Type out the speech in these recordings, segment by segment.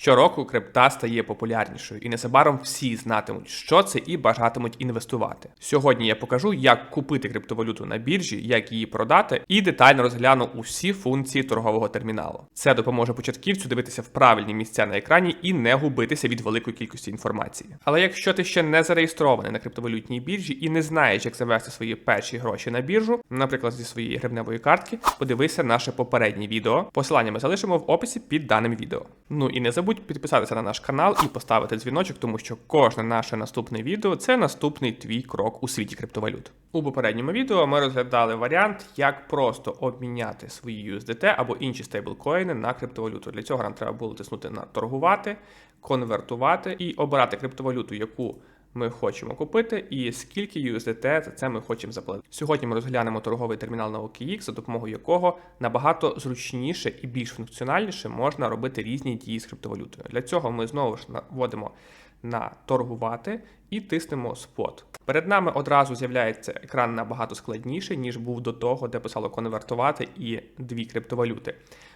Щороку крипта стає популярнішою, і незабаром всі знатимуть, що це і бажатимуть інвестувати. Сьогодні я покажу, як купити криптовалюту на біржі, як її продати, і детально розгляну усі функції торгового терміналу. Це допоможе початківцю дивитися в правильні місця на екрані і не губитися від великої кількості інформації. Але якщо ти ще не зареєстрований на криптовалютній біржі і не знаєш, як завести свої перші гроші на біржу, наприклад, зі своєї гривневої картки, подивися наше попереднє відео. Посилання ми залишимо в описі під даним відео. Ну і не забудь підписатися на наш канал і поставити дзвіночок, тому що кожне наше наступне відео це наступний твій крок у світі криптовалют. У попередньому відео ми розглядали варіант, як просто обміняти свої USDT або інші стейблкоїни на криптовалюту. Для цього нам треба було тиснути на торгувати, конвертувати і обирати криптовалюту, яку ми хочемо купити, і скільки USDT за це ми хочемо заплатити. Сьогодні ми розглянемо торговий термінал на OKX, за допомогою якого набагато зручніше і більш функціональніше можна робити різні дії з криптовалютою. Для цього ми знову ж наводимо на торгувати і тиснемо спот. Перед нами одразу з'являється екран набагато складніший, ніж був до того, де писало конвертувати і дві криптовалюти.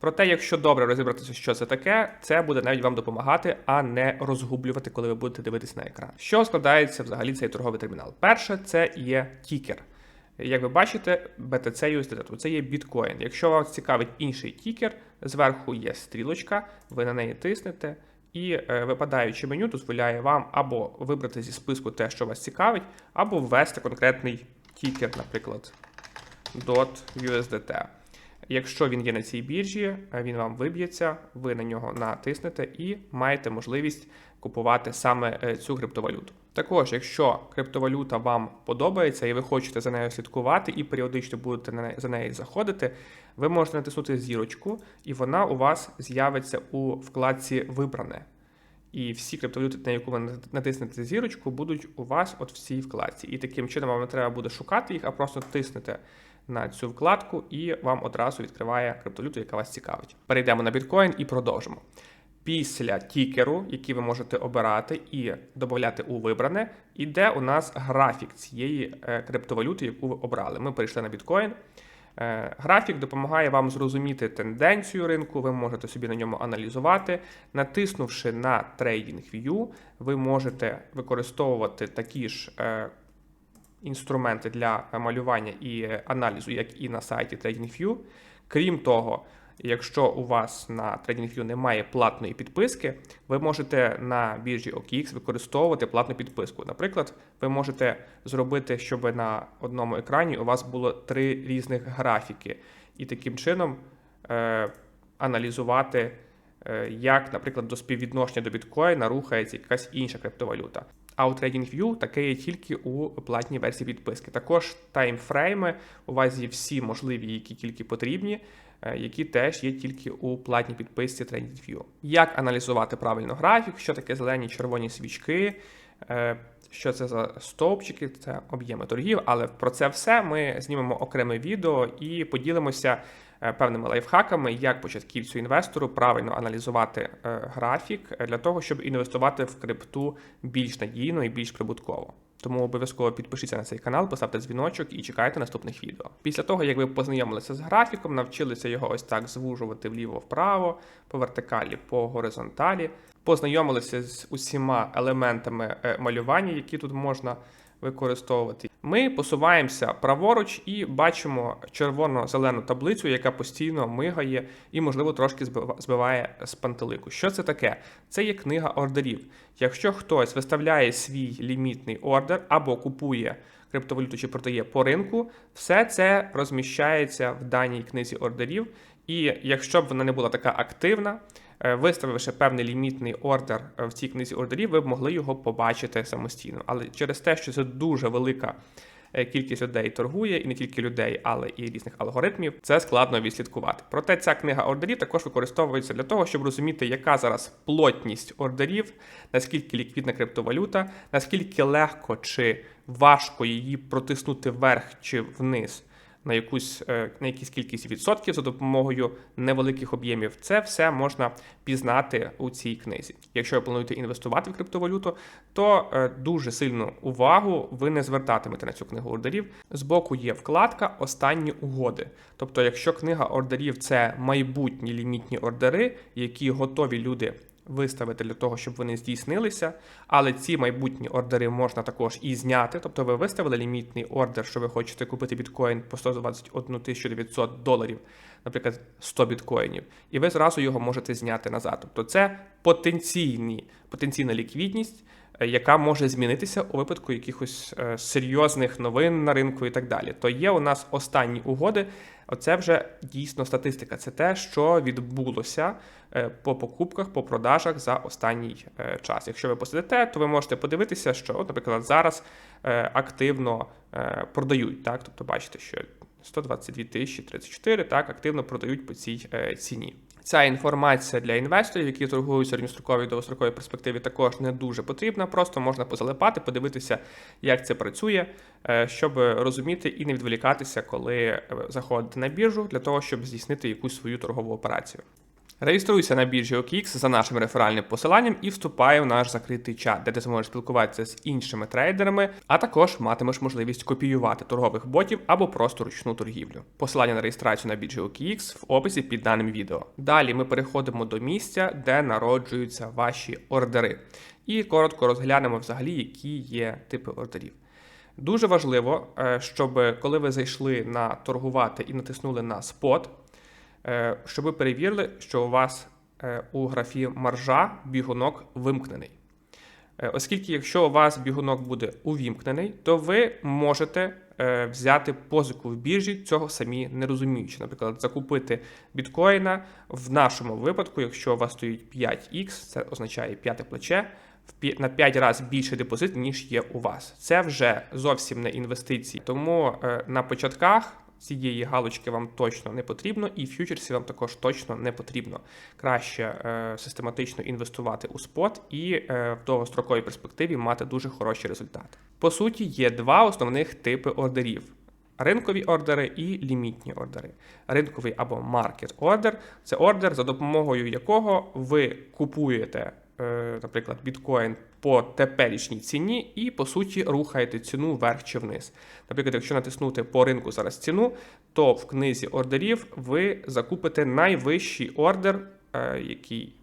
Проте, якщо добре розібратися, що це таке, це буде навіть вам допомагати, а не розгублювати, коли ви будете дивитися на екран. Що складається взагалі цей торговий термінал? Перше, це є тікер. Як ви бачите, BTC USDT, це є біткоін. Якщо вас цікавить інший тікер, зверху є стрілочка, ви на неї тиснете. І е, випадаюче меню дозволяє вам або вибрати зі списку те, що вас цікавить, або ввести конкретний тікер, наприклад, .USDT. Якщо він є на цій біржі, е, він вам виб'ється, ви на нього натиснете і маєте можливість купувати саме е, цю криптовалюту. Також, якщо криптовалюта вам подобається і ви хочете за нею слідкувати і періодично будете за неї заходити, ви можете натиснути зірочку, і вона у вас з'явиться у вкладці Вибране. І всі криптовалюти, на яку ви натиснете зірочку, будуть у вас от в цій вкладці. І таким чином вам не треба буде шукати їх, а просто тиснете на цю вкладку, і вам одразу відкриває криптовалюту, яка вас цікавить. Перейдемо на біткоін і продовжимо. Після тікеру, який ви можете обирати і додати у вибране, іде у нас графік цієї е, криптовалюти, яку ви обрали. Ми перейшли на біткоін. Е, графік допомагає вам зрозуміти тенденцію ринку, ви можете собі на ньому аналізувати. Натиснувши на TradingView, ви можете використовувати такі ж е, інструменти для малювання і аналізу, як і на сайті TradingView. Крім того, Якщо у вас на TradingView немає платної підписки, ви можете на біржі OKX використовувати платну підписку. Наприклад, ви можете зробити, щоб на одному екрані у вас було три різних графіки, і таким чином е, аналізувати, е, як, наприклад, до співвідношення до біткоїна рухається якась інша криптовалюта. А у TradingView таке є тільки у платній версії підписки. Також таймфрейми у вас є всі можливі, які тільки потрібні. Е, які теж є тільки у платній підписці TradingView. Як аналізувати правильно графік, що таке зелені червоні свічки, е, що це за стовпчики, це об'єми торгів, але про це все ми знімемо окреме відео і поділимося певними лайфхаками, як початківцю інвестору правильно аналізувати графік для того, щоб інвестувати в крипту більш надійно і більш прибутково. Тому обов'язково підпишіться на цей канал, поставте дзвіночок і чекайте наступних відео. Після того, як ви познайомилися з графіком, навчилися його ось так звужувати вліво-вправо, по вертикалі, по горизонталі, познайомилися з усіма елементами е, малювання, які тут можна використовувати. Ми посуваємося праворуч і бачимо червоно-зелену таблицю, яка постійно мигає і, можливо, трошки збиває з пантелику. Що це таке? Це є книга ордерів. Якщо хтось виставляє свій лімітний ордер або купує криптовалюту чи продає по ринку, все це розміщається в даній книзі ордерів. І якщо б вона не була така активна, виставивши певний лімітний ордер е, в цій книзі ордерів, ви б могли його побачити самостійно. Але через те, що це дуже велика е, кількість людей торгує, і не тільки людей, але і різних алгоритмів, це складно відслідкувати. Проте ця книга ордерів також використовується для того, щоб розуміти, яка зараз плотність ордерів, наскільки ліквідна криптовалюта, наскільки легко чи важко її протиснути вверх чи вниз на якусь е, на якісь кількість відсотків за допомогою невеликих об'ємів. Це все можна пізнати у цій книзі. Якщо ви плануєте інвестувати в криптовалюту, то е, дуже сильну увагу ви не звертатимете на цю книгу ордерів. Збоку є вкладка Останні угоди. Тобто, якщо книга ордерів це майбутні лімітні ордери, які готові люди виставити для того, щоб вони здійснилися. Але ці майбутні ордери можна також і зняти. Тобто ви виставили лімітний ордер, що ви хочете купити біткоін по 121 900 доларів, наприклад, 100 біткоїнів, і ви зразу його можете зняти назад. Тобто це потенційні, потенційна ліквідність. е, Яка може змінитися у випадку якихось е, серйозних новин на ринку і так далі, то є у нас останні угоди. Оце вже дійсно статистика. Це те, що відбулося е, по покупках, по продажах за останній час. Якщо ви посидите, то ви можете подивитися, що, наприклад, зараз активно продають. Так, тобто, бачите, що 122 тисячі 34 так активно продають по цій е, ціні. Ця інформація для інвесторів, які торгують середньостроковій і довгостроковій перспективі, також не дуже потрібна. Просто можна позалипати, подивитися, як це працює, е, щоб розуміти і не відволікатися, коли заходити заходите на біржу для того, щоб здійснити якусь свою торгову операцію. Реєструйся на біржі OKX за нашим реферальним посиланням і вступай в наш закритий чат, де ти зможеш спілкуватися з іншими трейдерами, а також матимеш можливість копіювати торгових ботів або просто ручну торгівлю. Посилання на реєстрацію на біржі OKX в описі під даним відео. Далі ми переходимо до місця, де народжуються ваші ордери, і коротко розглянемо взагалі, які є типи ордерів. Дуже важливо, е, щоб коли ви зайшли на торгувати і натиснули на спот, щоб ви перевірили, що у вас е, у графі маржа бігунок вимкнений. Е, Оскільки, якщо у вас бігунок буде увімкнений, то ви можете е, взяти позику в біржі, цього самі не розуміючи. Наприклад, закупити біткоїна в нашому випадку, якщо у вас стоїть 5х, це означає п'яте плече, на 5 разів більший депозит, ніж є у вас. Це вже зовсім не інвестиції. Тому е, на початках цієї галочки вам точно не потрібно, і фьючерсі вам також точно не потрібно. Краще е, систематично інвестувати у спот і е, в довгостроковій перспективі мати дуже хороші результати. По суті, є два основних типи ордерів. Ринкові ордери і лімітні ордери. Ринковий або маркет ордер це ордер, за допомогою якого ви купуєте, наприклад, біткоін по теперішній ціні і, по суті, рухаєте ціну вверх чи вниз. Наприклад, якщо натиснути по ринку зараз ціну, то в книзі ордерів ви закупите найвищий ордер, е, який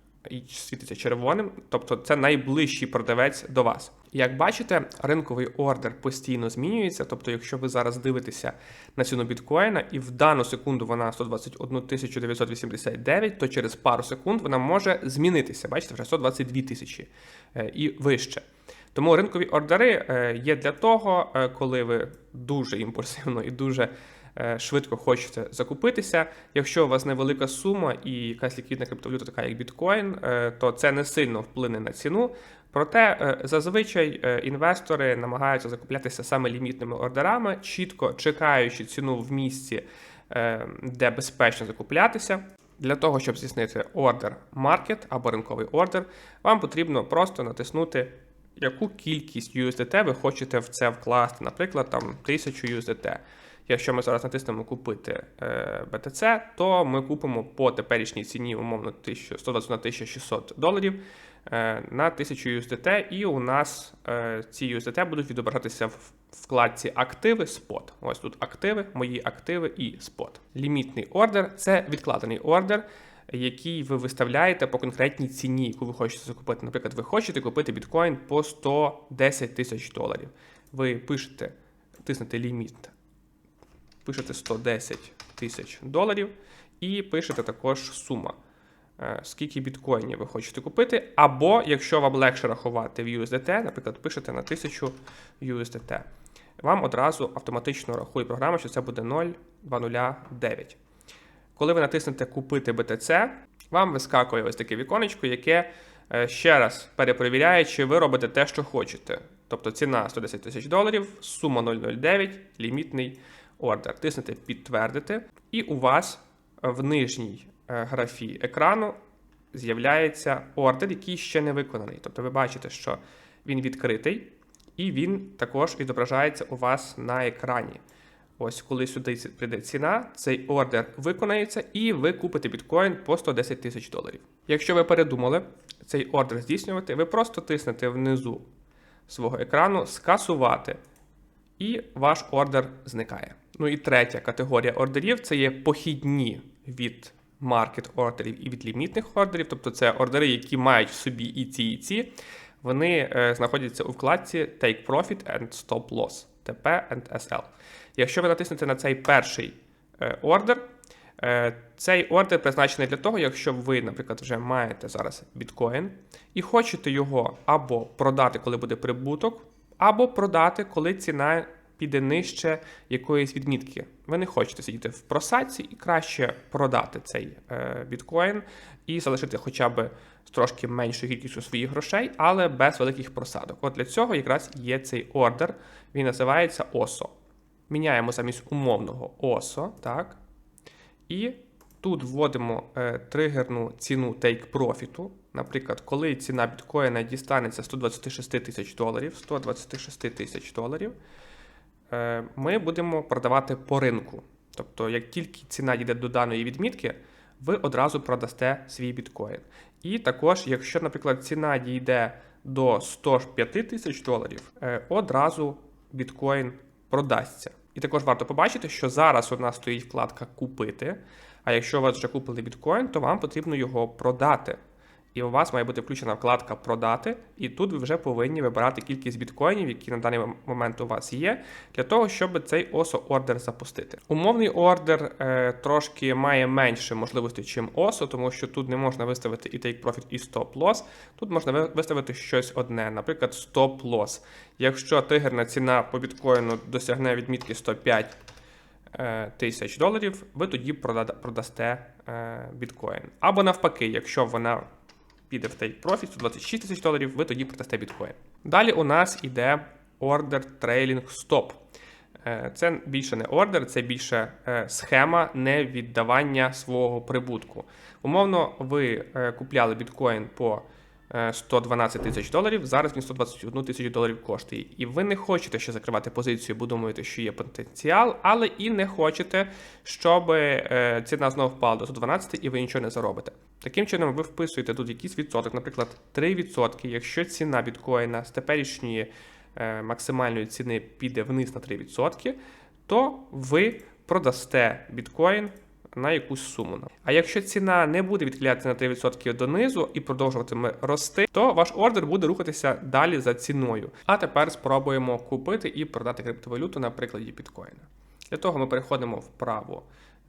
світиться червоним, тобто це найближчий продавець до вас. Як бачите, ринковий ордер постійно змінюється. Тобто, якщо ви зараз дивитеся на ціну біткоїна, і в дану секунду вона 121 989, то через пару секунд вона може змінитися. Бачите, вже 122 тисячі е, і вище. Тому ринкові ордери е, є для того, е, коли ви дуже імпульсивно і дуже швидко хочете закупитися. Якщо у вас невелика сума і якась ліквідна криптовалюта, така як біткоін, е, то це не сильно вплине на ціну. Проте е, зазвичай е, інвестори намагаються закуплятися саме лімітними ордерами, чітко чекаючи ціну в місці, е, де безпечно закуплятися. Для того, щоб здійснити ордер маркет або ринковий ордер, вам потрібно просто натиснути, яку кількість USDT ви хочете в це вкласти, наприклад, там 1000 USDT. Якщо ми зараз натиснемо купити е, BTC, то ми купимо по теперішній ціні умовно 1000 121 600 доларів е, на 1000 USDT, і у нас е, ці USDT будуть відображатися в вкладці активи спот. Ось тут активи, мої активи і спот. Лімітний ордер це відкладений ордер. Який ви виставляєте по конкретній ціні, яку ви хочете закупити. Наприклад, ви хочете купити біткоін по 110 тисяч доларів. Ви пишете, тиснете ліміт пишете 110 тисяч доларів і пишете також сума, е, скільки біткоїнів ви хочете купити. Або, якщо вам легше рахувати в USDT, наприклад, пишете на 1000 USDT. Вам одразу автоматично рахує програма, що це буде 0,209. Коли ви натиснете Купити BTC, вам вискакує ось таке віконечко, яке е, ще раз перепровіряє, чи ви робите те, що хочете. Тобто ціна 110 тисяч доларів, сума 0,09, лімітний ордер. Тиснете підтвердити, і у вас в нижній е, графі екрану з'являється ордер, який ще не виконаний. Тобто ви бачите, що він відкритий, і він також відображається у вас на екрані. Ось, коли сюди прийде ціна, цей ордер виконається, і ви купите біткоін по 110 тисяч доларів. Якщо ви передумали цей ордер здійснювати, ви просто тиснете внизу свого екрану скасувати, і ваш ордер зникає. Ну і третя категорія ордерів це є похідні від маркет ордерів і від лімітних ордерів, тобто це ордери, які мають в собі і ці, і ці, вони е, знаходяться у вкладці Take Profit and Stop Loss, TP and SL. Якщо ви натиснете на цей перший е, ордер, е, цей ордер призначений для того, якщо ви, наприклад, вже маєте зараз біткоін і хочете його або продати, коли буде прибуток, або продати, коли ціна піде нижче якоїсь відмітки. Ви не хочете сидіти в просадці і краще продати цей е, біткоін і залишити хоча б з трошки меншою кількістю своїх грошей, але без великих просадок. От для цього якраз є цей ордер. Він називається OSO. Міняємо замість умовного OSO, так. І тут вводимо е, тригерну ціну take profit. Наприклад, коли ціна біткоїна дістанеться 126 тисяч доларів, 126 тисяч доларів, ми будемо продавати по ринку. Тобто, як тільки ціна йде до даної відмітки, ви одразу продасте свій біткоін. І також, якщо, наприклад, ціна дійде до 105 тисяч доларів, е, одразу біткоін продасться. І також варто побачити, що зараз у нас стоїть вкладка Купити. А якщо у вас вже купили біткоін, то вам потрібно його продати. І у вас має бути включена вкладка Продати, і тут ви вже повинні вибирати кількість біткоїнів, які на даний момент у вас є, для того, щоб цей OSO ордер запустити. Умовний ордер е, трошки має менше можливостей, чим OSO, тому що тут не можна виставити і Take Profit, і Loss. Тут можна виставити щось одне, наприклад, Stop Loss. Якщо тригерна ціна по біткоїну досягне відмітки 105 е, тисяч доларів, ви тоді продасте е, біткоін. Або навпаки, якщо вона піде в take profit 126 тисяч доларів, ви тоді продасте біткоін. Далі у нас іде ордер Stop. Е, це більше не ордер, це більше е, схема невіддавання свого прибутку. Умовно, ви е, купляли біткоін по 112 тисяч доларів, зараз він 121 тисячу доларів коштує. І ви не хочете ще закривати позицію, бо думаєте, що є потенціал, але і не хочете, щоб ціна знову впала до 112 і ви нічого не заробите. Таким чином, ви вписуєте тут якийсь відсоток, наприклад, 3%, якщо ціна біткоїна з теперішньої е, максимальної ціни піде вниз на 3%, то ви продасте біткоін на якусь суму. А якщо ціна не буде відхилятися на 3% донизу і продовжуватиме рости, то ваш ордер буде рухатися далі за ціною. А тепер спробуємо купити і продати криптовалюту на прикладі біткоїна. Для того ми переходимо в праву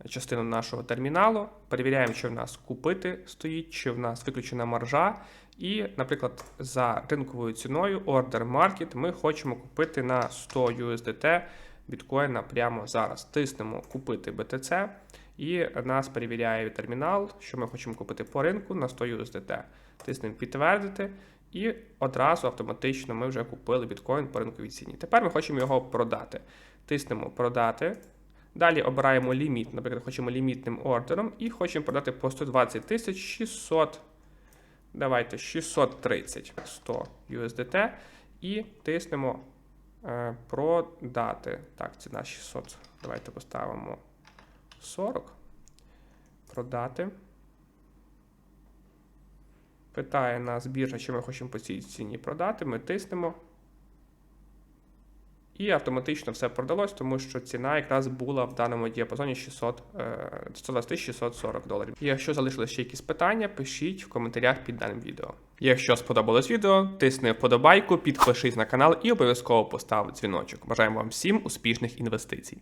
частину нашого терміналу, перевіряємо, чи в нас купити стоїть, чи в нас виключена маржа. І, наприклад, за ринковою ціною Order Market ми хочемо купити на 100 USDT біткоїна прямо зараз. Тиснемо купити BTC, і нас перевіряє термінал, що ми хочемо купити по ринку на 100 USDT. Тиснемо підтвердити. І одразу автоматично ми вже купили біткоін по ринковій ціні. Тепер ми хочемо його продати. Тиснемо продати. Далі обираємо ліміт, наприклад, хочемо лімітним ордером і хочемо продати по 120 тисяч 600. Давайте 630 100 USDT і тиснемо е, продати. Так, ціна 600. Давайте поставимо 40. Продати. Питає нас біржа, чи ми хочемо по цій ціні продати. Ми тиснемо. І автоматично все продалось, тому що ціна якраз була в даному діапазоні 600, 120-640 е, доларів. І якщо залишились ще якісь питання, пишіть в коментарях під даним відео. Якщо сподобалось відео, тисни вподобайку, підпишись на канал і обов'язково постав дзвіночок. Бажаємо вам всім успішних інвестицій.